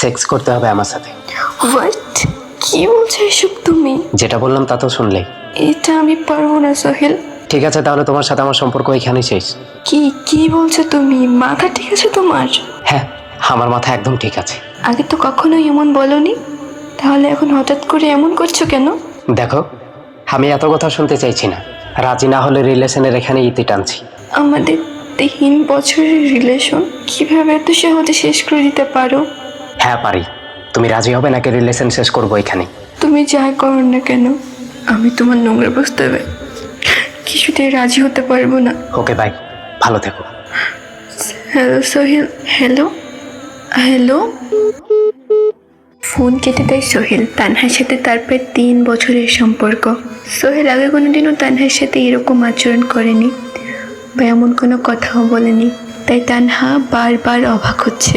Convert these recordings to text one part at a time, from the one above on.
Sex করতে হবে আমার সাথে। হোয়াট কি বলছো এসব তুমি? যেটা বললাম তা তো শুনলে। এটা আমি পারব না সোহেল। ঠিক আছে তাহলে তোমার সাথে আমার সম্পর্ক এখানেই শেষ। কি কি বলছো তুমি? মাথা ঠিক আছে তোমার? হ্যাঁ আমার মাথা একদম ঠিক আছে। আগে তো কখনোই এমন বলনি। তাহলে এখন হঠাৎ করে এমন করছ কেন? দেখো আমি এত কথা শুনতে চাইছি না। রাজি না হলে রিলেশনের এখানে ইতি টানছি। আমাদের তিন বছরের রিলেশন কীভাবে এত সহজে শেষ করে দিতে পারো? হ্যাঁ পারি। তুমি রাজি হবে নাকি রিলেশন শেষ করব এখানে? তুমি যাই করো না কেন? আমি তোমার নোংরা প্রস্তাবে কিছুতেই রাজি হতে পারব না। ওকে বাই ভালো থেকো। Hello Sohel. Hello hello phone কেটে দেয় সোহেল। তানহার সাথে তার প্রায় তিন বছরের সম্পর্ক। সোহেল আগে কোনোদিনও তানহার সাথে এরকম আচরণ করেনি বা এমন কোনো কথাও বলেনি। তাই তানহা বারবার অবাক হচ্ছে।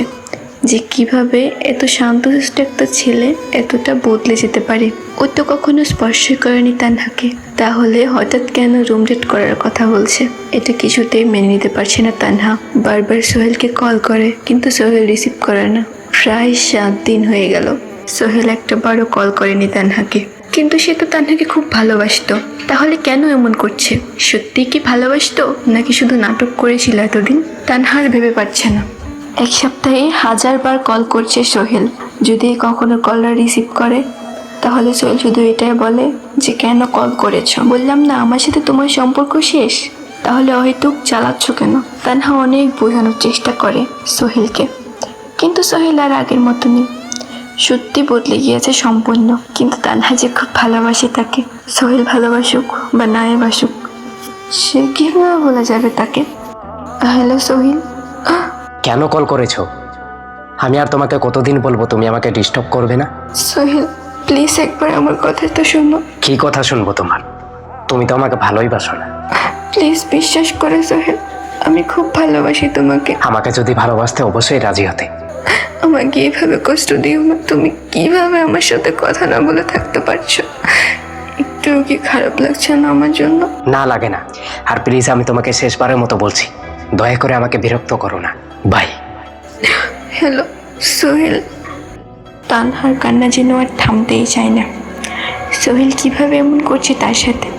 যে কীভাবে এত শান্তশিষ্ট একটা ছেলে এতটা বদলে যেতে পারে। ও তো কখনো স্পর্শই করেনি তার তানহাকে। তাহলে হঠাৎ কেন রুম ডেট করার কথা বলছে? এটা কিছুতেই মেনে নিতে পারছে না তানহা। বারবার সোহেলকে কল করে, কিন্তু সোহেল রিসিভ করে না। প্রায় সাত দিন হয়ে গেল। সোহেল একটা বারও কল করেনি তানহাকে। কিন্তু সে তো তানহাকে খুব ভালোবাসতো। তাহলে কেন এমন করছে? সত্যি কি ভালোবাসতো? নাকি শুধু নাটক করেছিল এতদিন? তানহার ভেবে পাচ্ছে না। এক সপ্তাহে হাজারবার কল করছে সোহেল। যদি কখনো কলটা রিসিভ করে, তাহলে সোহেল শুধু এটাই বলে যে, কেন কল করেছ? বললাম না, আমার সাথে তোমার সম্পর্ক শেষ। তাহলে হয়তো চালাচ্ছ কেন? তানহা অনেক বোঝানোর চেষ্টা করে সোহেলকে। কিন্তু সোহেল আর আগের মতো নেই। সত্যি বদলে গিয়েছে সম্পূর্ণ। কিন্তু তানহা যে খুব ভালোবাসে তাকে, সোহেল ভালোবাসুক বা নাই বাসুক সে কীভাবে বলা যাবে তাকে? হ্যালো সোহেল। কেন কল করেছ? আমি আর তোমাকে কতদিন বলব তুমি আমাকে ডিস্টার্ব করবে না? সোহেল প্লিজ একবার আমার কথা তো শোনো। কি কথা শুনব তোমার? তুমি তো আমাকে ভালোই বাসো না। প্লিজ বিশ্বাস করে সোহেল আমি খুব ভালোবাসি তোমাকে। আমাকে যদি ভালোবাসতে অবশ্যই রাজি হতে। আমাকে এভাবে কষ্ট দিও না। তুমি কীভাবে আমার সাথে কথা না বলে থাকতে পারছ? একটু কি খারাপ লাগছে না আমার জন্য? না লাগে না। আর প্লিজ আমি তোমাকে শেষবারের মতো বলছি। দয়া করে আমাকে বিরক্ত করো না। বাই। হ্যালো সোহেল। তানহার কান্না যেন আর থামতেই চায় না। সোহেল কীভাবে এমন করছে তার সাথে?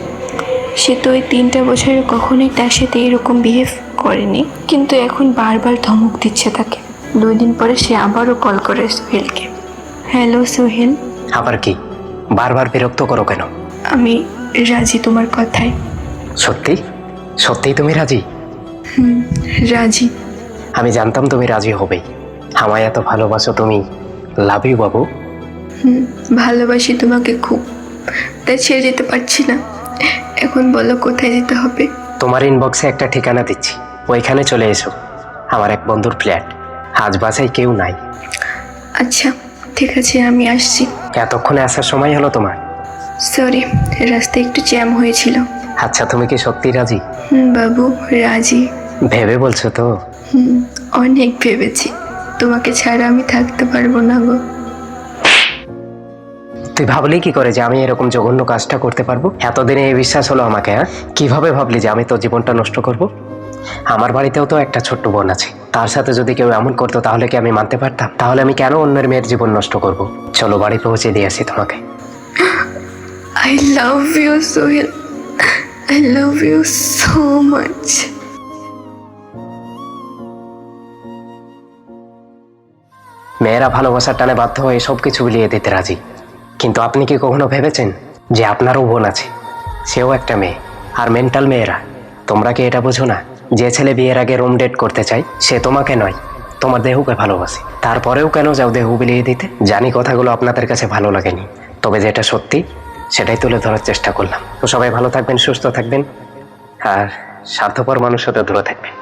সে তো ওই তিনটা বছরে কখনোই তার সাথে এরকম বিহেভ করেনি কিন্তু এখন বারবার ধমক দিচ্ছে তাকে। দুই দিন পরে সে আবারও কল করে সোহেলকে। হ্যালো সোহেল। আবার কি? বারবার বিরক্ত করো কেন? আমি রাজি তোমার কথায়। সত্যি? সত্যিই তুমি রাজি? হুম রাজি। আমি জানতাম তুমি রাজি হবেই। আমায় এত ভালোবাসো তুমি। লাভ ইউ বাবু। হুম ভালোবাসি তোমাকে খুব। তাই ছেড়ে যেতে পারছি না। এখন বলো কোথায় যেতে হবে? তোমার ইনবক্সে একটা ঠিকানা দিচ্ছি। ওইখানে চলে এসো। আমার এক বন্ধুর ফ্ল্যাট আজ বাসায় কেউ নাই। আচ্ছা ঠিক আছে আমি আসছি। এতক্ষণে আসার সময় হলো তোমার। সরি রাস্তায় একটু জ্যাম হয়েছিল। আচ্ছা তুমি কি সত্যি রাজি? হুম বাবু রাজি। ভেবে বলছো তো? হুম অনেক ভেবেছি। তোমাকে ছাড়া আমি থাকতে পারব না গো। তুই ভাবলি কি করে যে আমি এরকম জঘন্য কাজটা করতে পারব? এতদিনে এই বিশ্বাস হলো আমাকে হ্যাঁ? কীভাবে ভাবলি যে আমি তো জীবনটা নষ্ট করব? আমার বাড়িতেও তো একটা ছোট্ট বোন আছে। তার সাথে যদি কেউ এমন করতো তাহলে কি আমি মানতে পারতাম? তাহলে আমি কেন অন্যের মেয়ের জীবন নষ্ট করব? চলো বাড়ি পৌঁছে দিয়ে আসি তোমাকে। I love you Sohel. I love you so much মেয়েরা ভালোবাসার টানে বাধ্য হয়ে সব কিছু বিলিয়ে দিতে রাজি। কিন্তু আপনি কি কখনো ভেবেছেন যে আপনারও বোন আছে? সেও একটা মেয়ে, আর মেন্টাল মেয়েরা। তোমরা কি এটা বোঝো না? যে ছেলে বিয়ের আগে রুম ডেট করতে চাই সে তোমাকে নয়, তোমার দেহকে ভালোবাসে। তারপরেও কেন যাও দেহ বিলিয়ে দিতে? জানি কথাগুলো আপনাদের কাছে ভালো লাগেনি। তবে যেটা সত্যি, সেটাই তুলে ধরার চেষ্টা করলাম। তো সবাই ভালো থাকবেন, সুস্থ থাকবেন, আর স্বার্থপর মানুষ হতে দূরে থাকবেন